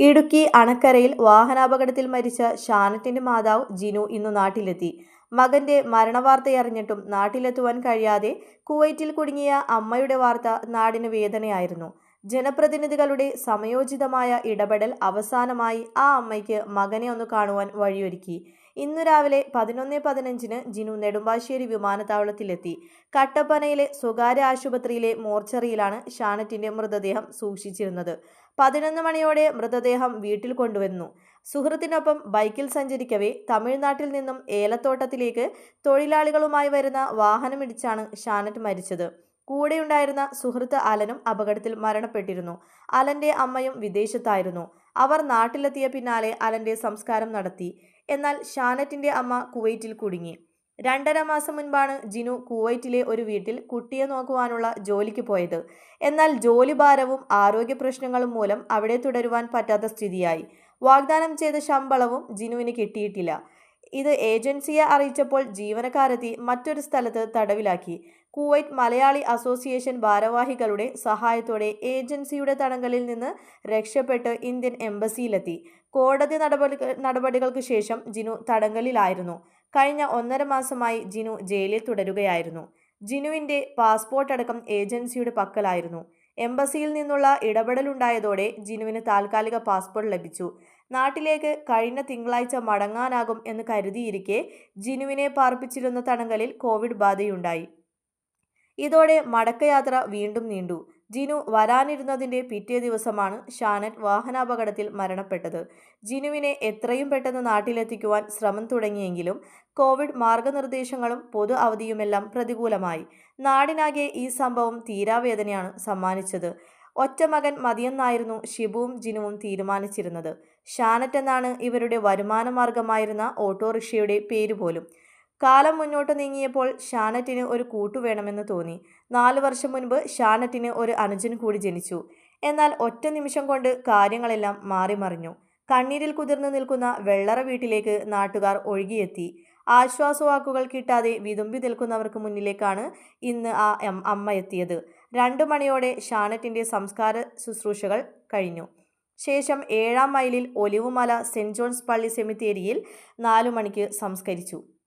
ഇടുക്കി അണക്കരയിൽ വാഹനാപകടത്തിൽ മരിച്ച ഷാനറ്റിന്റെ മാതാവ് ജിനു ഇന്ന് നാട്ടിലെത്തി. മകന്റെ മരണവാർത്തയറിഞ്ഞിട്ടും നാട്ടിലെത്തുവാൻ കഴിയാതെ കുവൈറ്റിൽ കുടുങ്ങിയ അമ്മയുടെ വാർത്ത നാടിന് വേദനയായിരുന്നു. ജനപ്രതിനിധികളുടെ സമയോചിതമായ ഇടപെടൽ അവസാനമായി ആ അമ്മയ്ക്ക് മകനെ ഒന്ന് കാണുവാൻ വഴിയൊരുക്കി. ഇന്നു രാവിലെ പതിനൊന്ന് പതിനഞ്ചിന് ജിനു നെടുമ്പാശ്ശേരി വിമാനത്താവളത്തിലെത്തി. കട്ടപ്പനയിലെ സ്വകാര്യ ആശുപത്രിയിലെ മോർച്ചറിയിലാണ് ഷാനറ്റിന്റെ മൃതദേഹം സൂക്ഷിച്ചിരുന്നത്. പതിനൊന്ന് മണിയോടെ മൃതദേഹം വീട്ടിൽ കൊണ്ടുവന്നു. സുഹൃത്തിനൊപ്പം ബൈക്കിൽ സഞ്ചരിക്കവേ തമിഴ്നാട്ടിൽ നിന്നും ഏലത്തോട്ടത്തിലേക്ക് തൊഴിലാളികളുമായി വരുന്ന വാഹനമിടിച്ചാണ് ഷാനറ്റ് മരിച്ചത്. കൂടെയുണ്ടായിരുന്ന സുഹൃത്ത് അലനും അപകടത്തിൽ മരണപ്പെട്ടിരുന്നു. അലന്റെ അമ്മയും വിദേശത്തായിരുന്നു. അവർ നാട്ടിലെത്തിയ പിന്നാലെ അലന്റെ സംസ്കാരം നടത്തി. എന്നാൽ ഷാനറ്റിന്റെ അമ്മ കുവൈറ്റിൽ കുടുങ്ങി. രണ്ടര മാസം മുൻപാണ് ജിനു കുവൈറ്റിലെ ഒരു വീട്ടിൽ കുട്ടിയെ നോക്കുവാനുള്ള ജോലിക്ക് പോയത്. എന്നാൽ ജോലി ഭാരവും ആരോഗ്യ പ്രശ്നങ്ങളും മൂലം അവിടെ തുടരുവാൻ പറ്റാത്ത സ്ഥിതിയായി. വാഗ്ദാനം ചെയ്ത ശമ്പളവും ജിനുവിന് കിട്ടിയിട്ടില്ല. ഇത് ഏജൻസിയെ അറിയിച്ചപ്പോൾ ജീവനക്കാരെത്തി മറ്റൊരു സ്ഥലത്ത് തടവിലാക്കി. കുവൈറ്റ് മലയാളി അസോസിയേഷൻ ഭാരവാഹികളുടെ സഹായത്തോടെ ഏജൻസിയുടെ തടങ്കലിൽ നിന്ന് രക്ഷപ്പെട്ട് ഇന്ത്യൻ എംബസിയിലെത്തി. കോടതി നടപടി നടപടികൾക്ക് ശേഷം ജിനു തടങ്കലിലായിരുന്നു. കഴിഞ്ഞ ഒന്നര മാസമായി ജിനു ജയിലിൽ തുടരുകയായിരുന്നു. ജിനുവിന്റെ പാസ്പോർട്ട് അടക്കം ഏജൻസിയുടെ പക്കലായിരുന്നു. എംബസിയിൽ നിന്നുള്ള ഇടപെടലുണ്ടായതോടെ ജിനുവിന് താൽക്കാലിക പാസ്പോർട്ട് ലഭിച്ചു. നാട്ടിലേക്ക് കഴിഞ്ഞ തിങ്കളാഴ്ച മടങ്ങാനാകും എന്ന് കരുതിയിരിക്കെ ജിനുവിനെ പാർപ്പിച്ചിരുന്ന തടങ്കലിൽ കോവിഡ് ബാധയുണ്ടായി. ഇതോടെ മടക്കയാത്ര വീണ്ടും നീണ്ടു. ജിനു വരാനിരുന്നതിന്റെ പിറ്റേ ദിവസമാണ് ഷാനറ്റ് വാഹനാപകടത്തിൽ മരണപ്പെട്ടത്. ജിനുവിനെ എത്രയും പെട്ടെന്ന് നാട്ടിലെത്തിക്കുവാൻ ശ്രമം തുടങ്ങിയെങ്കിലും കോവിഡ് മാർഗനിർദ്ദേശങ്ങളും പൊതു അവധിയുമെല്ലാം പ്രതികൂലമായി. നാടിനാകെ ഈ സംഭവം തീരാവേദനയാണ് സമ്മാനിച്ചത്. ഒറ്റമകൻ മതിയെന്നായിരുന്നു ഷിബുവും ജിനുവും തീരുമാനിച്ചിരുന്നത്. ഷാനറ്റ് എന്നാണ് ഇവരുടെ വരുമാന മാർഗമായിരുന്ന ഓട്ടോറിക്ഷയുടെ പേര് പോലും കാലം മുന്നോട്ട് നീങ്ങിയപ്പോൾ ഷാനറ്റിന് ഒരു കൂട്ടു വേണമെന്ന് തോന്നി. നാല് വർഷം മുൻപ് ഷാനറ്റിന് ഒരു അനുജൻ കൂടി ജനിച്ചു. എന്നാൽ ഒറ്റ നിമിഷം കൊണ്ട് കാര്യങ്ങളെല്ലാം മാറിമറിഞ്ഞു. കണ്ണീരിൽ കുതിർന്നു നിൽക്കുന്ന വെള്ളറ വീട്ടിലേക്ക് നാട്ടുകാർ ഒഴുകിയെത്തി. ആശ്വാസവാക്കുകൾ കിട്ടാതെ വിതുമ്പി നിൽക്കുന്നവർക്ക് മുന്നിലേക്കാണ് ഇന്ന് ആ അമ്മ എത്തിയത്. രണ്ടു മണിയോടെ ഷാനറ്റിന്റെ സംസ്കാര ശുശ്രൂഷകൾ കഴിഞ്ഞു. ശേഷം ഏഴാം മൈലിൽ ഒലിവുമല സെന്റ് ജോൺസ് പള്ളി സെമിത്തേരിയിൽ നാലു മണിക്ക് സംസ്കരിച്ചു.